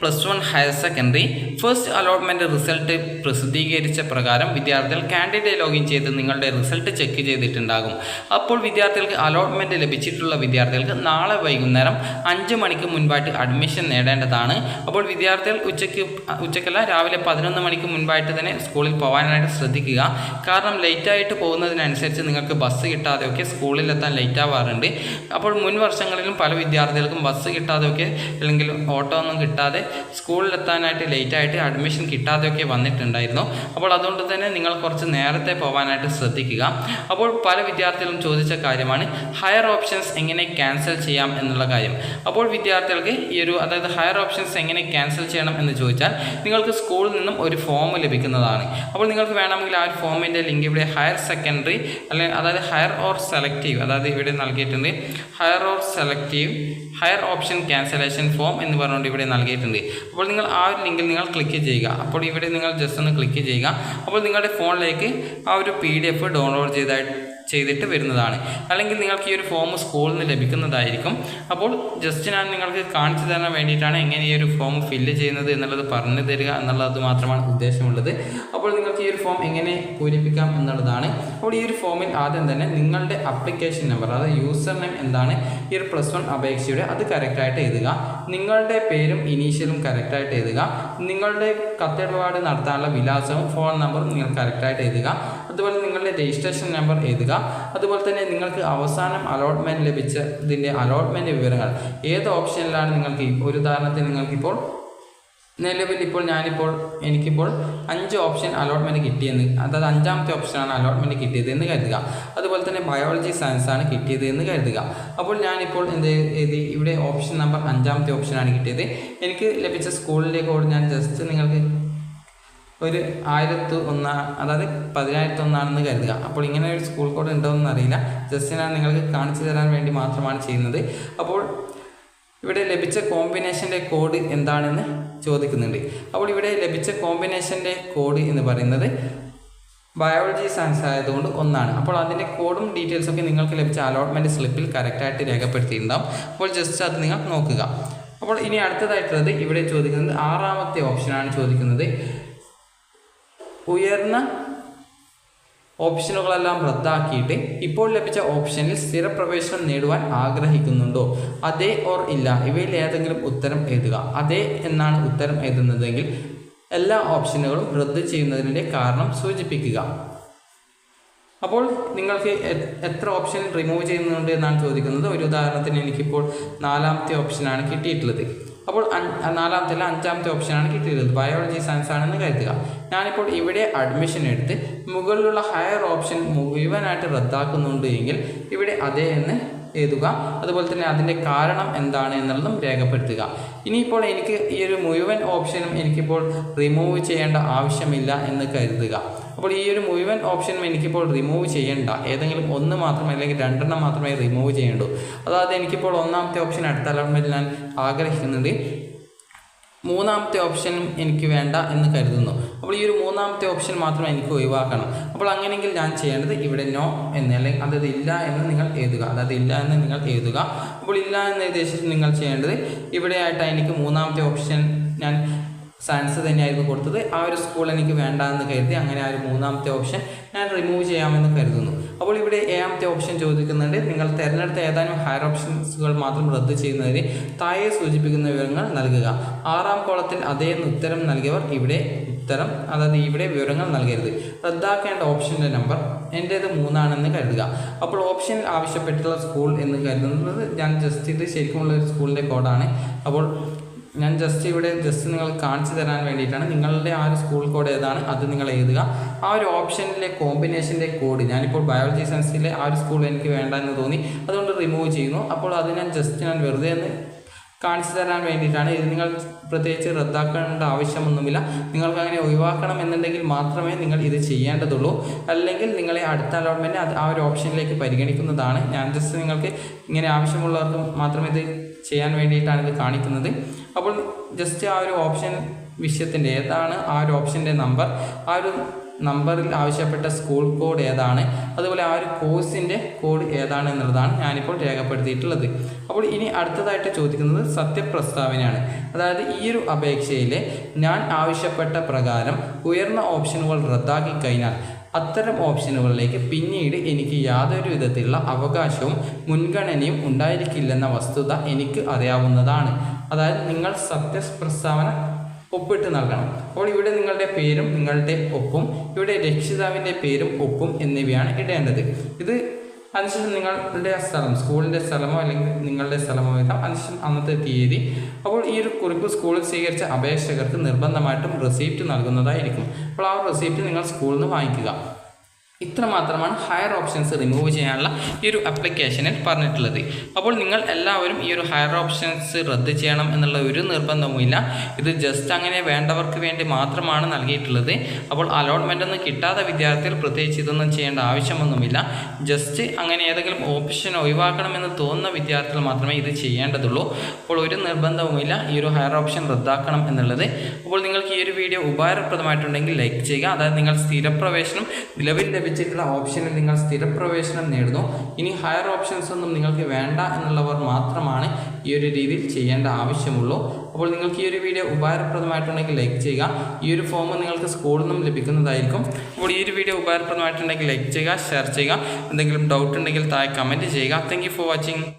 plus one higher secondary first allotment result പ്രസിദ്ധീകരിച്ച പ്രകാരം വിദ്യാർത്ഥികൾ കാൻഡിഡേറ്റ് ലോഗിൻ ചെയ്ത് നിങ്ങളുടെ റിസൾട്ട് ചെക്ക് ചെയ്തിട്ടുണ്ടാകും. അപ്പോൾ വിദ്യാർത്ഥികൾക്ക് അലോട്ട്മെന്റ് ലഭിച്ചിട്ടുള്ള വിദ്യാർത്ഥികൾക്ക് നാളെ വൈകുന്നേരം അഞ്ച് മണിക്ക് മുൻപായിട്ട് അഡ്മിഷൻ നേടേണ്ടതാണ്. അപ്പോൾ വിദ്യാർത്ഥികൾ ഉച്ചയ്ക്ക് ഉച്ചയ്ക്കല്ല രാവിലെ പതിനൊന്ന് മണിക്ക് മുൻപായിട്ട് തന്നെ സ്കൂളിൽ പോകാനായിട്ട് ശ്രദ്ധിക്കുക. കാരണം ലേറ്റായിട്ട് പോകുന്നതിനനുസരിച്ച് നിങ്ങൾക്ക് ബസ് കിട്ടാതെയൊക്കെ സ്കൂളിലെത്താൻ ലേറ്റ് ആവാറുണ്ട്. അപ്പോൾ മുൻ വർഷങ്ങളിലും പല വിദ്യാർത്ഥികൾക്കും ബസ് കിട്ടാതെയൊക്കെ അല്ലെങ്കിൽ ഓട്ടോ ഒന്നും കിട്ടാതെ സ്കൂളിലെത്താനായിട്ട് ലേറ്റായിട്ട് അഡ്മിഷൻ കിട്ടാതെയൊക്കെ വന്നിട്ടുണ്ടായിരുന്നു. അപ്പോൾ അതുകൊണ്ട് തന്നെ നിങ്ങൾ കുറച്ച് നേരത്തെ പോകാനായിട്ട് ശ്രദ്ധിക്കുക. അപ്പോൾ പല വിദ്യാർത്ഥികളും ചോദിച്ച കാര്യമാണ് ഹയർ ഓപ്ഷൻസ് എങ്ങനെ ക്യാൻസൽ ചെയ്യാം എന്നുള്ള കാര്യം. അപ്പോൾ വിദ്യാർത്ഥികൾക്ക് ഈ ഒരു അതായത് ഹയർ ഓപ്ഷൻസ് എങ്ങനെ ക്യാൻസൽ ചെയ്യണം എന്ന് ചോദിച്ചാൽ നിങ്ങൾക്ക് സ്കൂളിൽ നിന്നും ഒരു ഫോം ലഭിക്കുന്നതാണ്. അപ്പോൾ നിങ്ങൾക്ക് വേണമെങ്കിൽ ആ ഒരു ഫോമിന്റെ ലിങ്ക് ഇവിടെ ഹയർ സെക്കൻഡറി അല്ലെങ്കിൽ അതായത് ഹയർ ഓർ സെലക്റ്റീവ് അതായത് ഇവിടെ നൽകിയിട്ടുണ്ട് higher or selective higher option cancellation form എന്ന് പറഞ്ഞുകൊണ്ട് ഇവിടെ നൽകിയിട്ടുണ്ട്. അപ്പോൾ നിങ്ങൾ ആ ഒരു ലിങ്കിൽ നിങ്ങൾ ക്ലിക്ക് ചെയ്യുക. അപ്പോൾ ഇവിടെ നിങ്ങൾ ജസ്റ്റ് ഒന്ന് ക്ലിക്ക് ചെയ്യുക. അപ്പോൾ നിങ്ങളുടെ ഫോണിലേക്ക് ആ ഒരു പി ഡി എഫ് ഡൗൺലോഡ് ചെയ്തായിട്ട് ചെയ്തിട്ട് വരുന്നതാണ്. അല്ലെങ്കിൽ നിങ്ങൾക്ക് ഈ ഒരു ഫോം സ്കൂളിൽ നിന്ന് ലഭിക്കുന്നതായിരിക്കും. അപ്പോൾ ജസ്റ്റ് ഞാൻ നിങ്ങൾക്ക് കാണിച്ചു തരാൻ വേണ്ടിയിട്ടാണ് എങ്ങനെ ഈ ഒരു ഫോം ഫില്ല് ചെയ്യുന്നത് എന്നുള്ളത് പറഞ്ഞു തരിക എന്നുള്ളത് മാത്രമാണ് ഉദ്ദേശമുള്ളത്. അപ്പോൾ നിങ്ങൾക്ക് ഈ ഒരു ഫോം എങ്ങനെ പൂരിപ്പിക്കാം എന്നുള്ളതാണ്. അപ്പോൾ ഈ ഒരു ഫോമിൽ ആദ്യം തന്നെ നിങ്ങളുടെ അപ്ലിക്കേഷൻ നമ്പർ അതായത് യൂസർ നെയിം എന്താണ് ഈ ഒരു പ്ലസ് വൺ അപേക്ഷയുടെ അത് കറക്റ്റായിട്ട് എഴുതുക. നിങ്ങളുടെ പേരും ഇനീഷ്യലും കറക്റ്റായിട്ട് എഴുതുക. നിങ്ങളുടെ കത്തിടപാട് നടത്താനുള്ള വിലാസവും ഫോൺ നമ്പറും നിങ്ങൾ കറക്റ്റായിട്ട് എഴുതുക. അതുപോലെ നിങ്ങളുടെ രജിസ്ട്രേഷൻ നമ്പർ എഴുതുക. അതുപോലെ തന്നെ നിങ്ങൾക്ക് അവസാനം അലോട്ട്മെന്റ് ലഭിച്ച ഇതിന്റെ അലോട്ട്മെന്റ് വിവരങ്ങൾ. ഏത് ഓപ്ഷനിലാണ് നിങ്ങൾക്ക് ഒരു ഉദാഹരണത്തിന് നിങ്ങൾക്കിപ്പോൾ നിലവിൽ ഇപ്പോൾ ഞാനിപ്പോൾ എനിക്കിപ്പോൾ അഞ്ച് ഓപ്ഷൻ അലോട്ട്മെന്റ് കിട്ടിയെന്ന് അതായത് അഞ്ചാമത്തെ ഓപ്ഷനാണ് അലോട്ട്മെന്റ് കിട്ടിയത് എന്ന് കരുതുക. അതുപോലെ തന്നെ ബയോളജി സയൻസ് ആണ് കിട്ടിയത് എന്ന് കരുതുക. അപ്പോൾ ഞാനിപ്പോൾ എന്ത് ഇത് ഇവിടെ ഓപ്ഷൻ നമ്പർ അഞ്ചാമത്തെ ഓപ്ഷനാണ് കിട്ടിയത്. എനിക്ക് ലഭിച്ച സ്കൂളിലേക്ക് ഞാൻ ജസ്റ്റ് നിങ്ങൾക്ക് ഒരു ആയിരത്തി ഒന്ന് അതായത് പതിനായിരത്തി ഒന്നാണെന്ന് കരുതുക. അപ്പോൾ ഇങ്ങനെ ഒരു സ്കൂൾ കോഡ് ഉണ്ടോയെന്ന് അറിയില്ല. ജസ്റ്റ് ഞാൻ നിങ്ങൾക്ക് കാണിച്ചു തരാൻ വേണ്ടി മാത്രമാണ് ചെയ്യുന്നത്. അപ്പോൾ ഇവിടെ ലഭിച്ച കോമ്പിനേഷന്റെ കോഡ് എന്താണെന്ന് ചോദിക്കുന്നുണ്ട്. അപ്പോൾ ഇവിടെ ലഭിച്ച കോമ്പിനേഷന്റെ കോഡ് എന്ന് പറയുന്നത് ബയോളജി സയൻസ് ആയതുകൊണ്ട് ഒന്നാണ്. അപ്പോൾ അതിന്റെ കോഡും ഡീറ്റെയിൽസും ഒക്കെ നിങ്ങൾക്ക് ലഭിച്ച അലോട്ട്മെന്റ് സ്ലിപ്പിൽ കറക്റ്റായിട്ട് രേഖപ്പെടുത്തിയിട്ടുണ്ടാവും. അപ്പോൾ ജസ്റ്റ് അത് നിങ്ങൾ നോക്കുക. അപ്പോൾ ഇനി അടുത്തതായിട്ടുള്ളത് ഇവിടെ ചോദിക്കുന്നത് ആറാമത്തെ ഓപ്ഷനാണ് ചോദിക്കുന്നത്. ഉയർന്ന ഓപ്ഷനുകളെല്ലാം റദ്ദാക്കിയിട്ട് ഇപ്പോൾ ലഭിച്ച ഓപ്ഷനിൽ സ്ഥിരപ്രവേശനം നേടുവാൻ ആഗ്രഹിക്കുന്നുണ്ടോ? അതെ ഓർ ഇല്ല? ഇവയിൽ ഏതെങ്കിലും ഉത്തരം എഴുതുക. അതെ എന്നാണ് ഉത്തരം എഴുതുന്നതെങ്കിൽ എല്ലാ ഓപ്ഷനുകളും റദ്ദ് ചെയ്യുന്നതിന്റെ കാരണം സൂചിപ്പിക്കുക. അപ്പോൾ നിങ്ങൾക്ക് എത്ര ഓപ്ഷൻ റിമൂവ് ചെയ്യുന്നുണ്ട് എന്നാണ് ചോദിക്കുന്നത്. ഒരു ഉദാഹരണത്തിന് എനിക്കിപ്പോൾ നാലാമത്തെ ഓപ്ഷനാണ് കിട്ടിയിട്ടുള്ളത്. അപ്പോൾ നാലാമത്തെ അഞ്ചാമത്തെ ഓപ്ഷനാണ് കിട്ടിയിരുന്നത് ബയോളജി സയൻസ് ആണെന്ന് കരുതുക. ഞാനിപ്പോൾ ഇവിടെ അഡ്മിഷൻ എടുത്ത് മുകളിലുള്ള ഹയർ ഓപ്ഷൻ മുഴുവനായിട്ട് റദ്ദാക്കുന്നുണ്ട് എങ്കിൽ ഇവിടെ അതേ എന്ന് എഴുതുക. അതുപോലെ തന്നെ അതിന്റെ കാരണം എന്താണ് എന്നുള്ളതും രേഖപ്പെടുത്തുക. ഇനിയിപ്പോൾ എനിക്ക് ഈ ഒരു മുഴുവൻ ഓപ്ഷനും എനിക്കിപ്പോൾ റിമൂവ് ചെയ്യേണ്ട ആവശ്യമില്ല എന്ന് കരുതുക. അപ്പോൾ ഈ ഒരു മുഴുവൻ ഓപ്ഷനും എനിക്കിപ്പോൾ റിമൂവ് ചെയ്യേണ്ട. ഏതെങ്കിലും ഒന്ന് മാത്രമേ അല്ലെങ്കിൽ രണ്ടെണ്ണം മാത്രമേ റിമൂവ് ചെയ്യേണ്ടൂ. അതായത് എനിക്കിപ്പോൾ ഒന്നാമത്തെ ഓപ്ഷൻ അടുത്ത അലോട്ട്മെന്റിൽ ഞാൻ ആഗ്രഹിക്കുന്നുണ്ട്. മൂന്നാമത്തെ ഓപ്ഷനും എനിക്ക് വേണ്ട എന്ന് കരുതുന്നു. അപ്പോൾ ഈ ഒരു മൂന്നാമത്തെ ഓപ്ഷൻ മാത്രം എനിക്ക് ഒഴിവാക്കണം. അപ്പോൾ അങ്ങനെയെങ്കിൽ ഞാൻ ചെയ്യേണ്ടത് ഇവിടെ നോ എന്ന് അല്ലെങ്കിൽ അതായത് ഇല്ല എന്ന് നിങ്ങൾ എഴുതുക. അതായത് ഇല്ല എന്ന് നിങ്ങൾ എഴുതുക. അപ്പോൾ ഇല്ല എന്ന് ഉദ്ദേശിച്ച് നിങ്ങൾ ചെയ്യേണ്ടത് ഇവിടെയായിട്ട് എനിക്ക് മൂന്നാമത്തെ ഓപ്ഷൻ ഞാൻ സയൻസ് തന്നെയായിരുന്നു കൊടുത്തത്. ആ ഒരു സ്കൂൾ എനിക്ക് വേണ്ട എന്ന് കരുതി അങ്ങനെ ആ ഒരു മൂന്നാമത്തെ ഓപ്ഷൻ ഞാൻ റിമൂവ് ചെയ്യാമെന്ന് കരുതുന്നു. അപ്പോൾ ഇവിടെ ഏഴാമത്തെ ഓപ്ഷൻ ചോദിക്കുന്നുണ്ട്. നിങ്ങൾ തിരഞ്ഞെടുത്ത ഏതാനും ഹയർ ഓപ്ഷൻസുകൾ മാത്രം റദ്ദ് ചെയ്യുന്നതിന് താഴെ സൂചിപ്പിക്കുന്ന വിവരങ്ങൾ നൽകുക. ആറാം കോളത്തിൽ അതേ ഉത്തരം നൽകിയവർ ഇവിടെ ഉത്തരം അതായത് ഇവിടെ വിവരങ്ങൾ നൽകരുത്. റദ്ദാക്കേണ്ട ഓപ്ഷന്റെ നമ്പർ എന്റേത് മൂന്നാണെന്ന് കരുതുക. അപ്പോൾ ഓപ്ഷൻ ആവശ്യപ്പെട്ടുള്ള സ്കൂൾ എന്ന് കരുതുന്നത് ഞാൻ ജസ്റ്റ് ഇത് ശരിക്കുമുള്ള ഒരു സ്കൂളിന്റെ കോഡാണ് അപ്പോൾ ഞാൻ ജസ്റ്റ് ഇവിടെ ജസ്റ്റ് നിങ്ങൾ കാണിച്ചു തരാൻ വേണ്ടിയിട്ടാണ്. നിങ്ങളുടെ ആ ഒരു സ്കൂൾ കോഡ് ഏതാണ്? അത് നിങ്ങൾ എഴുതുക. ആ ഒരു ഓപ്ഷനിലെ കോമ്പിനേഷന്റെ കോഡ് ഞാനിപ്പോൾ ബയോളജി സയൻസിലെ ആ ഒരു സ്കൂൾ എനിക്ക് വേണ്ട എന്ന് തോന്നി. അതുകൊണ്ട് റിമൂവ് ചെയ്യുന്നു. അപ്പോൾ അത് ഞാൻ ജസ്റ്റ് ഞാൻ വെറുതെ ഒന്ന് കാണിച്ചു തരാൻ വേണ്ടിയിട്ടാണ്. ഇത് നിങ്ങൾ പ്രത്യേകിച്ച് റദ്ദാക്കേണ്ട ആവശ്യമൊന്നുമില്ല. നിങ്ങൾക്ക് അങ്ങനെ ഒഴിവാക്കണം എന്നുണ്ടെങ്കിൽ മാത്രമേ നിങ്ങൾ ഇത് ചെയ്യേണ്ടതുള്ളൂ. അല്ലെങ്കിൽ നിങ്ങളെ അടുത്ത അലോട്ട്മെന്റ് അത് ആ ഒരു ഓപ്ഷനിലേക്ക് പരിഗണിക്കുന്നതാണ്. ഞാൻ ജസ്റ്റ് നിങ്ങൾക്ക് ഇങ്ങനെ ആവശ്യമുള്ളവർക്ക് മാത്രമേ ഇത് ചെയ്യാൻ വേണ്ടിയിട്ടാണ് ഇത് കാണിക്കുന്നത്. അപ്പോൾ ജസ്റ്റ് ആ ഒരു ഓപ്ഷൻ വിഷയത്തിന്റെ ഏതാണ് ആ ഒരു ഓപ്ഷന്റെ നമ്പർ ആ ഒരു നമ്പറിൽ ആവശ്യപ്പെട്ട സ്കൂൾ കോഡ് ഏതാണ്? അതുപോലെ ആ ഒരു കോഴ്സിന്റെ കോഡ് ഏതാണ് എന്നുള്ളതാണ് ഞാനിപ്പോൾ രേഖപ്പെടുത്തിയിട്ടുള്ളത്. അപ്പോൾ ഇനി അടുത്തതായിട്ട് ചോദിക്കുന്നത് സത്യപ്രസ്താവനയാണ്. അതായത് ഈ ഒരു അപേക്ഷയിൽ ഞാൻ ആവശ്യപ്പെട്ട പ്രകാരം ഉയർന്ന ഓപ്ഷനുകൾ റദ്ദാക്കി കഴിഞ്ഞാൽ അത്തരം ഓപ്ഷനുകളിലേക്ക് പിന്നീട് എനിക്ക് യാതൊരു വിധത്തിലുള്ള അവകാശവും മുൻഗണനയും ഉണ്ടായിരിക്കില്ലെന്ന വസ്തുത എനിക്ക് അറിയാവുന്നതാണ്. അതായത് നിങ്ങൾ സത്യപ്രസ്താവന ഒപ്പിട്ട് നൽകണം. അപ്പോൾ ഇവിടെ നിങ്ങളുടെ പേരും നിങ്ങളുടെ ഒപ്പും ഇവിടെ രക്ഷിതാവിന്റെ പേരും ഒപ്പും എന്നിവയാണ് ഇടേണ്ടത്. ഇത് അതിനുശേഷം നിങ്ങളുടെ സ്ഥലം സ്കൂളിന്റെ സ്ഥലമോ അല്ലെങ്കിൽ നിങ്ങളുടെ സ്ഥലമോ എഴുതാം അതിനുശേഷം അന്നത്തെ തീയതി. അപ്പോൾ ഈ ഒരു കുറിപ്പ് സ്കൂളിൽ സ്വീകരിച്ച അപേക്ഷകർക്ക് നിർബന്ധമായിട്ടും റിസീപ്റ്റ് നൽകുന്നതായിരിക്കും. അപ്പോൾ ആ റിസീപ്റ്റ് നിങ്ങൾ സ്കൂളിൽ നിന്ന് വാങ്ങിക്കുക. ഇത്ര മാത്രമാണ് ഹയർ ഓപ്ഷൻസ് റിമൂവ് ചെയ്യാനുള്ള ഈ ഒരു അപ്ലിക്കേഷനിൽ പറഞ്ഞിട്ടുള്ളത്. അപ്പോൾ നിങ്ങൾ എല്ലാവരും ഈ ഒരു ഹയർ ഓപ്ഷൻസ് റദ്ദ് ചെയ്യണം എന്നുള്ള ഒരു നിർബന്ധവുമില്ല. ഇത് ജസ്റ്റ് അങ്ങനെ വേണ്ടവർക്ക് വേണ്ടി മാത്രമാണ് നൽകിയിട്ടുള്ളത്. അപ്പോൾ അലോട്ട്മെന്റ് ഒന്നും കിട്ടാത്ത വിദ്യാർത്ഥികൾ പ്രത്യേകിച്ച് ഇതൊന്നും ചെയ്യേണ്ട ആവശ്യമൊന്നുമില്ല. ജസ്റ്റ് അങ്ങനെ ഏതെങ്കിലും ഓപ്ഷൻ ഒഴിവാക്കണമെന്ന് തോന്നുന്ന വിദ്യാർത്ഥികൾ മാത്രമേ ഇത് ചെയ്യേണ്ടതുള്ളൂ. അപ്പോൾ ഒരു നിർബന്ധവുമില്ല ഈ ഒരു ഹയർ ഓപ്ഷൻ റദ്ദാക്കണം എന്നുള്ളത്. അപ്പോൾ നിങ്ങൾക്ക് ഈ ഒരു വീഡിയോ ഉപകാരപ്രദമായിട്ടുണ്ടെങ്കിൽ ലൈക്ക് ചെയ്യുക. അതായത് നിങ്ങൾ സ്ഥിരപ്രവേശനം നിലവിൽ ലഭിച്ചിട്ടുള്ള ഓപ്ഷനിൽ നിങ്ങൾ സ്ഥിരപ്രവേശനം നേടുന്നു. ഇനി ഹയർ ഓപ്ഷൻസ് ഒന്നും നിങ്ങൾക്ക് വേണ്ട എന്നുള്ളവർ മാത്രമാണ് ഈ ഒരു രീതിയിൽ ചെയ്യേണ്ട ആവശ്യമുള്ളൂ. അപ്പോൾ നിങ്ങൾക്ക് ഈ ഒരു വീഡിയോ ഉപകാരപ്രദമായിട്ടുണ്ടെങ്കിൽ ലൈക്ക് ചെയ്യുക. ഈ ഒരു ഫോം നിങ്ങൾക്ക് സ്കൂളിൽ നിന്നും ലഭിക്കുന്നതായിരിക്കും. അപ്പോൾ ഈ ഒരു വീഡിയോ ഉപകാരപ്രദമായിട്ടുണ്ടെങ്കിൽ ലൈക്ക് ചെയ്യുക ഷെയർ ചെയ്യുക. എന്തെങ്കിലും ഡൗട്ട് ഉണ്ടെങ്കിൽ താഴെ കമന്റ് ചെയ്യുക. Thank for watching